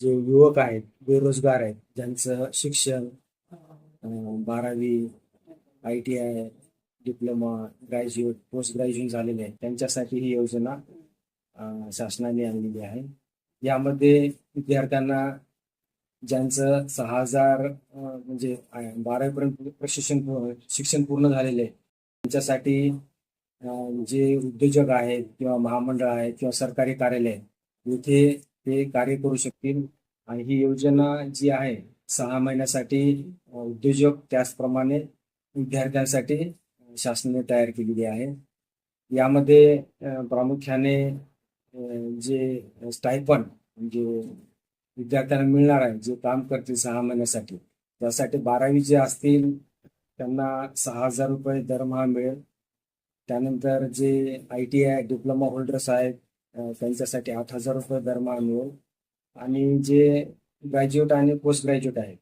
जे युवक आहेत बेरोजगार आहेत ज्यांचं शिक्षण बारावी I T I diploma graduate post graduate झालेले आहे त्यांच्यासाठी ही योजना शासनाने आणलेली आहे. यामध्ये विद्यार्थ्यांना ज्यांचं सहा हजार म्हणजे बारावीपर्यंत प्रशिक्षण शिक्षण पूर्ण झालेले आहे त्यांच्यासाठी जे उद्योजक आहेत किंवा महामंडळ आहेत किंवा सरकारी कार्यालय आहेत, इथे ते कार्य करू शकतील. आणि ही योजना जी आहे सहा महिन्यासाठी उद्योजक त्याचप्रमाणे विद्यार्थ्यांसाठी शासनाने तयार केलेली आहे. यामध्ये प्रामुख्याने जे स्टायपन म्हणजे विद्यार्थ्यांना मिळणार आहे जे काम करतील सहा महिन्यासाठी त्यासाठी बारावी जे असतील त्यांना सहा हजार रुपये दरमहा मिळेल. त्यानंतर जे I T I diploma holders आहेत त्यांच्यासाठी आठ हजार रुपये दरमहा मिळेल आणि जे ग्रॅज्युएट आणि पोस्ट ग्रॅज्युएट आहेत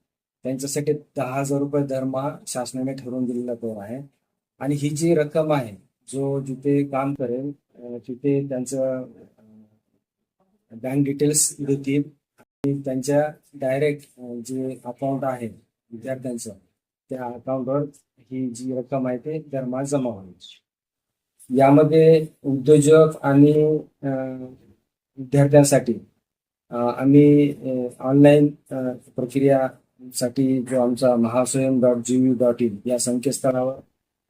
त्यांच्यासाठी दहा हजार रुपये दरमहा शासनाने ठरवून दिलेला तो आहे. आणि ही जी रक्कम आहे जो जिथे काम करेल तिथे त्यांचं बँक डिटेल्स देतील. आणि त्यांच्या डायरेक्ट जे अकाउंट आहे विद्यार्थ्यांचं त्या अकाउंटवर ही जी रक्कम आहे ते दरमहा जमा होईल. यामध्ये उद्योजक आणि विद्यार्थ्यांसाठी आम्ही ऑनलाईन प्रक्रियासाठी जो आमचा Mahaswayam dot G V dot in या संकेतस्थळावर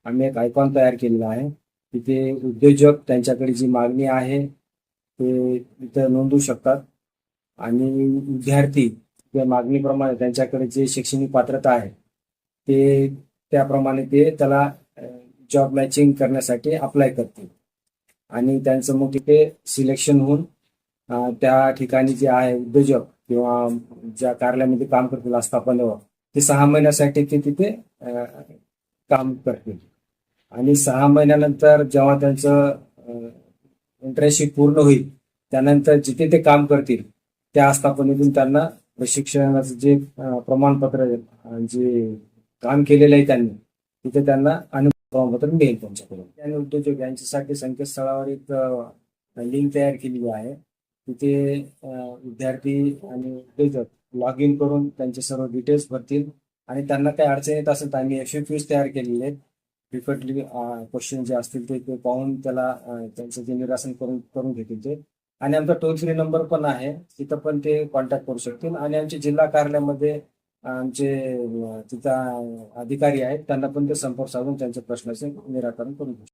आम्ही एक आयकॉन तयार केलेला आहे. तिथे उद्योजक त्यांच्याकडे जी मागणी आहे ते तिथं नोंदवू शकतात. आणि विद्यार्थी त्या मागणीप्रमाणे त्यांच्याकडे जे शैक्षणिक पात्रता आहे ते त्याप्रमाणे ते त्याला जॉब मॅचिंग करण्यासाठी अप्लाय करतील. आणि त्यांचं मग तिथे सिलेक्शन होऊन त्या ठिकाणी जे आहे उद्योजक किंवा ज्या कार्यालयामध्ये काम करतील आस्थापनेवर ते सहा महिन्यासाठी ते तिथे काम करतील. आणि सहा महिन्यानंतर जेव्हा त्यांचं इंटर्नशिप पूर्ण होईल त्यानंतर जिथे ते काम करतील त्या आस्थापनेतून त्यांना प्रशिक्षणाचं जे प्रमाणपत्र जे काम केलेलं आहे त्यांनी तिथे त्यांना अनु प्रमाणपत्र मिळेल त्यांच्याकडून आणि उद्योजक यांच्यासाठी संकेतस्थळावर एक लिंक तयार केलेली आहे. तिथे विद्यार्थी आणि उद्योजक लॉग इन करून त्यांचे सर्व डिटेल्स भरतील आणि त्यांना काही अडचण येत असेल तर आम्ही एफ तयार केलेले आहेत. फ्रिक्वेंटली क्वेश्चन जे असतील ते ते पाहून त्याला त्यांचं जे निरासन करून करून घेतील ते. आणि आमचा टोल फ्री नंबर पण आहे. तिथं पण ते कॉन्टॅक्ट करू शकतील. आणि आमच्या जिल्हा कार्यालयामध्ये आमचे तिथं अधिकारी आहेत त्यांना पण ते संपर्क साधून त्यांच्या प्रश्नाचे निराकरण करून घेऊ.